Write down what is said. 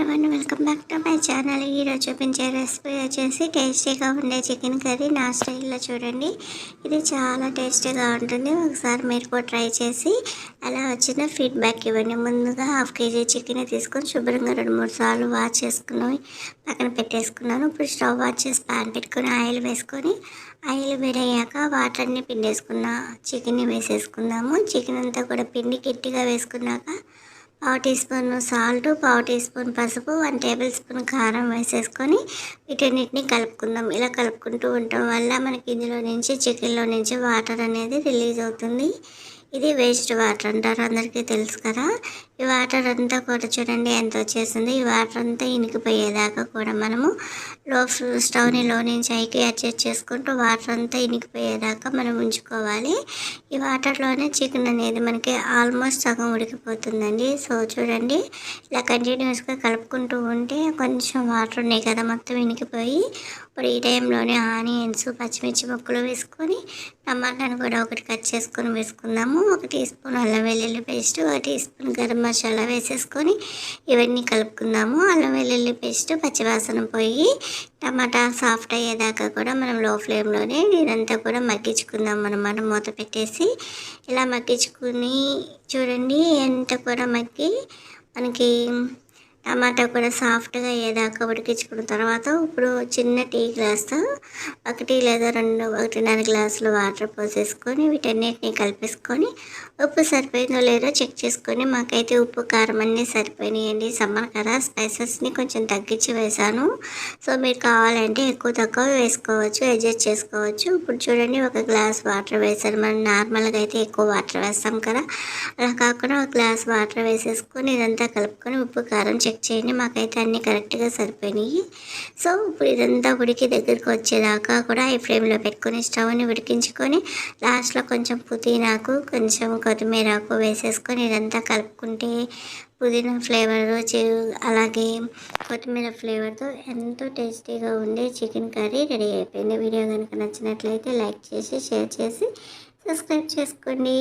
Everyone welcome back to my channel ఈరోజు చూపించే recipe వచ్చేసి టేస్టీగా ఉండే చికెన్ కర్రీ నా స్టైల్లో చూడండి. ఇది చాలా టేస్టీగా ఉంటుంది. ఒకసారి మీరు కూడా ట్రై చేసి అలా వచ్చిన ఫీడ్బ్యాక్ ఇవ్వండి. ముందుగా హాఫ్ కేజీ చికెన్ తీసుకొని శుభ్రంగా రెండు మూడు సార్లు వాష్ చేసుకుని పక్కన పెట్టేసుకున్నాను. ఇప్పుడు స్టవ్ వాష్ చేసి ప్యాన్ పెట్టుకొని ఆయిల్ వేసుకొని ఆయిల్ వేడయ్యాక వాటర్ని పిండేసుకున్న చికెన్ని వేసేసుకుందాము. చికెన్ అంతా కూడా పిండి గట్టిగా వేసుకున్నాక పావు టీ స్పూన్ సాల్ట్ పావు టీ స్పూన్ పసుపు వన్ టేబుల్ స్పూన్ కారం వేసేసుకొని వీటన్నిటిని కలుపుకుందాం. ఇలా కలుపుకుంటూ ఉండటం వల్ల మనకి ఇందులో నుంచి చికెన్లో నుంచి వాటర్ అనేది రిలీజ్ అవుతుంది. ఇది వేస్ట్ వాటర్ అంటారు అందరికీ తెలుసు కదా. ఈ వాటర్ అంతా కూడా చూడండి ఎంత వచ్చేసింది. ఈ వాటర్ అంతా ఇనికిపోయేదాకా కూడా మనము లో స్టవ్ని లో నుంచి ఐకి అడ్జస్ట్ చేసుకుంటూ వాటర్ అంతా ఇనికిపోయేదాకా మనం ఉంచుకోవాలి. ఈ వాటర్లోనే చికెన్ అనేది మనకి ఆల్మోస్ట్ సగం ఉడికిపోతుందండి. సో చూడండి ఇలా కంటిన్యూస్గా కలుపుకుంటూ ఉంటే కొంచెం వాటర్ ఉన్నాయి కదా మొత్తం ఇనికిపోయి. ఇప్పుడు ఈ టైంలోనే ఆనియన్స్ పచ్చిమిర్చి ముక్కలు వేసుకొని టమాటాను కూడా ఒకటి కట్ చేసుకొని వేసుకుందాము. ఒక టీ స్పూన్ అల్లం వెల్లుల్లి పేస్ట్ ఒక టీ స్పూన్ గరం మసాలా వేసేసుకొని ఇవన్నీ కలుపుకుందాము. అల్లం వెల్లుల్లి పేస్ట్ పచ్చివాసన పోయి టమాటా సాఫ్ట్ అయ్యేదాకా కూడా మనం లో ఫ్లేమ్లోనే ఇదంతా కూడా మగ్గించుకుందాం అనమాట మూత పెట్టేసి ఇలా మగ్గించుకుని చూడండి ఎంత కూడా మగ్గి మనకి టమాటా కూడా సాఫ్ట్గా ఏదాకా ఉడికించుకున్న తర్వాత ఇప్పుడు చిన్న టీ గ్లాస్తో ఒకటి లేదా రెండు ఒకటిన్నర గ్లాసులు వాటర్ పోసేసుకొని వీటన్నిటిని కలిపేసుకొని ఉప్పు సరిపోయిందో లేదో చెక్ చేసుకొని మాకైతే ఉప్పు కారం అన్నీ సరిపోయినాయండి. సమ్మర్ కదా స్పైసెస్ని కొంచెం తగ్గించి వేసాను సో మీరు కావాలంటే ఎక్కువ తక్కువ వేసుకోవచ్చు అడ్జస్ట్ చేసుకోవచ్చు. ఇప్పుడు చూడండి ఒక గ్లాస్ వాటర్ వేసాను మనం నార్మల్గా అయితే ఎక్కువ వాటర్ వేస్తాం కదా. అలా కాకుండా ఒక గ్లాస్ వాటర్ వేసేసుకొని ఇదంతా కలుపుకొని ఉప్పు కారం చెక్ చెక్ చేయండి మాకైతే అన్నీ కరెక్ట్గా సరిపోయినాయి. సో ఇప్పుడు ఇదంతా ఉడికి దగ్గరికి వచ్చేదాకా కూడా ఈ ఫ్లేమ్లో పెట్టుకొని స్టవ్ని ఉడికించుకొని లాస్ట్లో కొంచెం పుదీనాకు కొంచెం కొత్తిమీరాకు వేసేసుకొని ఇదంతా కలుపుకుంటే పుదీనా ఫ్లేవర్ అలాగే కొత్తిమీర ఫ్లేవర్తో ఎంతో టేస్టీగా ఉండే చికెన్ కర్రీ రెడీ అయిపోయింది. వీడియో కనుక నచ్చినట్లయితే లైక్ చేసి షేర్ చేసి సబ్స్క్రైబ్ చేసుకోండి.